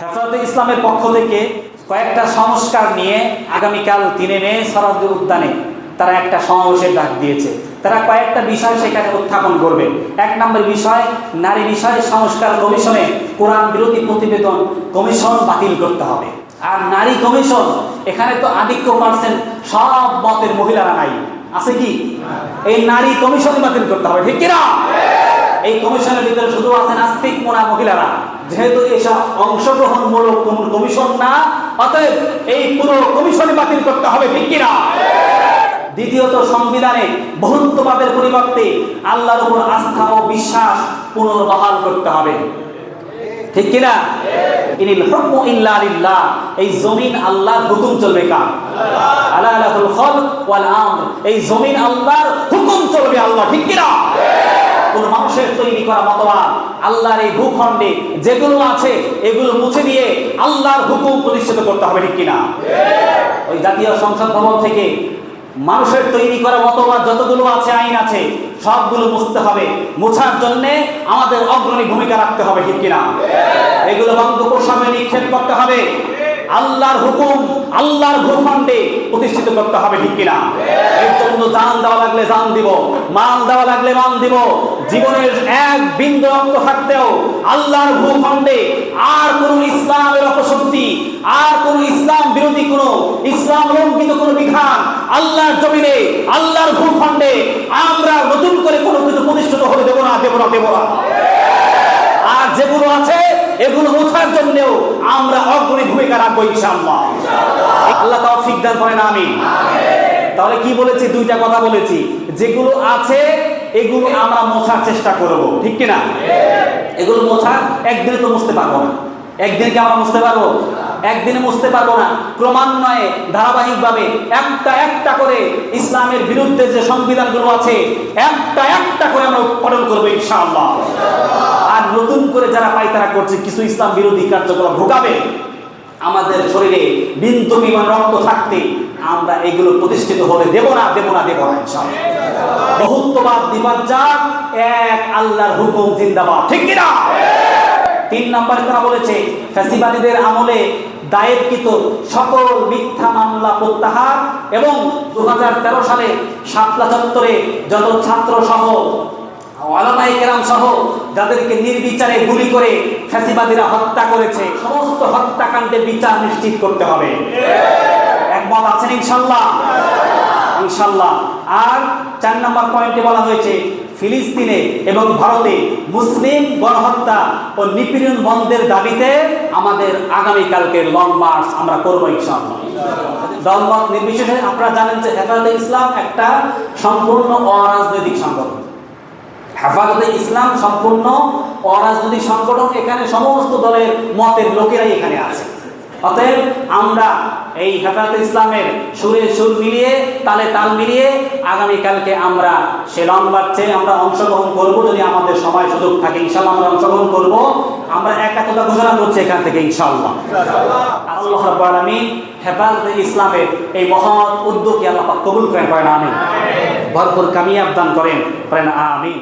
হেফাজতে ইসলামের পক্ষ থেকে কয়েকটা সংস্কার নিয়ে আগামীকাল তিনে মে সরাদ উদ্যানে তারা একটা সমাবেশের ডাক দিয়েছে। তারা কয়েকটা বিষয় সেখানে উত্থাপন করবে। এক নম্বর বিষয়, নারী বিষয় সংস্কার কমিশনে কোরআন বিরোধী প্রতিবেদন কমিশন বাতিল করতে হবে। আর নারী কমিশন, এখানে তো আধিক্য পার্সেন্ট সব মতের মহিলারা নাই। আছে কি? এই নারী কমিশন বাতিল করতে হবে, ঠিক কিনা? এই কমিশনের ভিতরে শুধু আছেন আস্তিক মোনা মহিলারা। যেহেতু এসব অংশগ্রহণমূলক কোন কমিশন না, অতএব এই পুরো কমিশনই বাতিল করতে হবে কিনা? দ্বিতীয়ত, সংবিধানে বহুত্ববাদের পরিবর্তে আল্লাহর উপর আস্থা ও বিশ্বাস পুনর্বহাল করতে হবে। ঠিক কিনা? ইনিল হুকমু ইল্লা লিল্লাহ। এই জমিন আল্লাহর হুকুম চলবে কার? আলা লাহুল খালক ওয়াল আমর। এই জমিন আল্লাহর হুকুম চলবে আল্লাহ, ঠিক কিনা? তৈরি করা মতবাদ, আল্লাহর এই ভূখণ্ডে যেগুলো আছে, এগুলো মুছে দিয়ে আল্লাহর হুকুম প্রতিষ্ঠিত করতে হবে, ঠিক কিনা? ওই জাতীয় সংসদ ভবন থেকে মানুষের তৈরি করা মতবাদ, যতগুলো আছে, আইন আছে, সবগুলো মুছতে হবে। মোছার জন্য আমাদের অগ্রণী ভূমিকা রাখতে হবে, ঠিক কিনা? এগুলো বঙ্গোপসাগরে নিক্ষেপ করতে হবে। আল্লাহর হুকুম আল্লাহর ভূখণ্ডে প্রতিষ্ঠিত করতে হবে ঠিক কিনা? এর জন্য জান দেওয়া লাগলে জান দিব মাল দেওয়া লাগলে মান দিব জীবনের এক বিন্দু রক্ত থাকতেও আল্লাহর ভূখণ্ডে আর কোন ইসলামের অপশক্তি আর কোন ইসলাম বিরোধী কোন ইসলাম লঙ্ঘিত কোন বিধান আল্লাহর জমিনে আল্লাহর ভূখণ্ডে আমরা নতুন করে কোনো কিছু প্রতিষ্ঠিত হতে দেব না দেব না দেব না। এগুলো মোছার জন্যও আমরা অগ্রণী ভূমিকা রাখব ইনশাআল্লাহ। আল্লাহ তৌফিক দান করেন আমি তাহলে কি বলেছি? দুইটা কথা বলেছি। যেগুলো আছে এগুলো আমরা মোছার চেষ্টা করব। ঠিক কিনা? এগুলো মোছা একদিনে তো মুছতে পারব না। একদিন কি আমরা মুছতে পারব? একদিনে মুছতে পারব না। ক্রমান্বয়ে ধারাবাহিকভাবে একটা একটা করে ইসলামের বিরুদ্ধে যে সংবিধানগুলো আছে একটা একটা করে আমরা উৎপাদন করব ইনশাআল্লাহ। নতুন করে যারা পায়তারা করছে, কিছু ইসলাম বিরোধী কার্যকলাপ ঢোকাবে। আমাদের শরীরে বিন্দু বিমান রক্ত থাকতে আমরা এগুলো প্রতিষ্ঠিত হলে দেব না দেব না দেব না বহুত্ববাদ নিবাজ্জাক এক আল্লাহর হুকুম জিন্দাবাদ। ঠিক কিনা? তিন নম্বরে তারা বলেছে, ফ্যাসিবাদীদের আমলে দায়েরকৃত সকল মিথ্যা মামলা প্রত্যাহার এবং দু হাজার তেরো সালে শাপলা চত্বরে যত ছাত্র সহ যাদেরকে নির্বিচারে গুলি করে ফ্যাসিবাদীরা হত্যা করেছে, সমস্ত হত্যাকাণ্ডের বিচার নিশ্চিত করতে হবে। একমত আছেন ইনশাল্লাহ? ইনশাল্লাহ। আর চার নম্বর পয়েন্টে বলা হয়েছে, ফিলিস্তিনে এবং ভারতে মুসলিম গণহত্যা ও নিপীড়ন বন্ধের দাবিতে আমাদের আগামীকালকে লং মার্চ আমরা করব ইনশাআল্লাহ দলমত নির্বিশেষে আপনারা জানেন যে হেফাজতে ইসলাম একটা সম্পূর্ণ অরাজনৈতিক সংগঠন। হেফাজতে ইসলাম সম্পূর্ণ অরাজনৈতিক সংগঠন এখানে সমস্ত দলের মতের লোকেরাই এখানে আছে। অতএব আমরা এই হেফাজতে ইসলামের সুরে সুর মিলিয়ে তালে তাল মিলিয়ে আগামীকালকে আমরা সে লং মার্চে আমরা অংশগ্রহণ করব যদি আমাদের সময় সুযোগ থাকে ইনশাল্লাহ আমরা অংশগ্রহণ করব। আমরা একাত্মতা ঘোষণা করছি এখান থেকে ইনশাআল্লাহ। আল্লাহ রাব্বুল আলামিন হেফাজতে ইসলামের এই মহৎ উদ্যোগকে আল্লাহ কবুল করেন করেন আমিন। ভরপুর কামিয়াব দান করেন করেন আমিন।